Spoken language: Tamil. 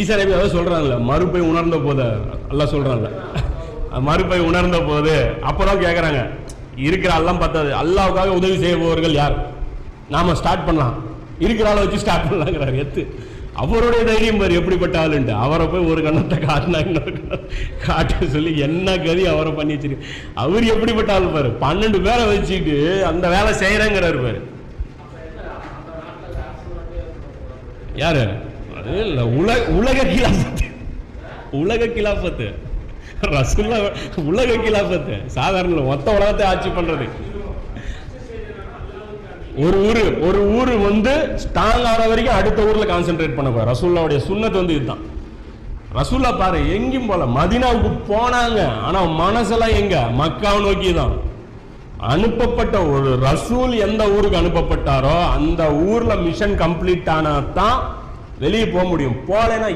ஈசா நபி அதை சொல்றாங்கல்ல மறுப்பை உணர்ந்த போது எல்லாம் சொல்றாங்கல்ல மறுப்பை உணர்ந்த போது அப்புறம் கேட்குறாங்க இருக்கிற எல்லாம் பத்தாது. அல்லாவுக்காக உதவி செய்பவர்கள் யார்? நாம ஸ்டார்ட் பண்ணலாம். இருக்கிற ஆளை வச்சு ஸ்டார்ட் பண்ணலாங்கிறார் எத்து. அவருடைய தைரியம் பாரு எப்படிப்பட்ட ஆளுண்டு அவரை போய் ஒரு கண்ணத்தை காட்டினா இன்னொரு காட்ட சொல்லி என்ன கதி அவரை பண்ணி வச்சிருக்கு. அவர் எப்படிப்பட்ட ஆள் பாரு பன்னெண்டு பேரை வச்சுக்கிட்டு அந்த வேலை செய்யறேங்கிறாரு பாரு. யாரு? இல்ல உலக உலக கிலாபத்து. உலக கிலாபத்து. ரசுல்லா உலக கிலாபத்து. சாதாரண மொத்த உலகத்தை ஆட்சி பண்றது. ஒரு ஊரு ஒரு ஊரு வந்து ஸ்ட்ராங் ஆகிற வரைக்கும் அடுத்த ஊர்ல கான்சென்ட்ரேட் பண்ண போற ரசூல்லாவுடைய சுண்ணத்து வந்து இதுதான். ரசூல்லா பாரு எங்கேயும் போல. மதீனாவுக்கு போனாங்க ஆனா மனசெல்லாம் எங்க? மக்காவை நோக்கி தான். அனுப்பப்பட்ட ஒரு ரசூல் எந்த ஊருக்கு அனுப்பப்பட்டாரோ அந்த ஊர்ல மிஷன் கம்ப்ளீட் ஆனா தான் வெளியே போக முடியும். போலனா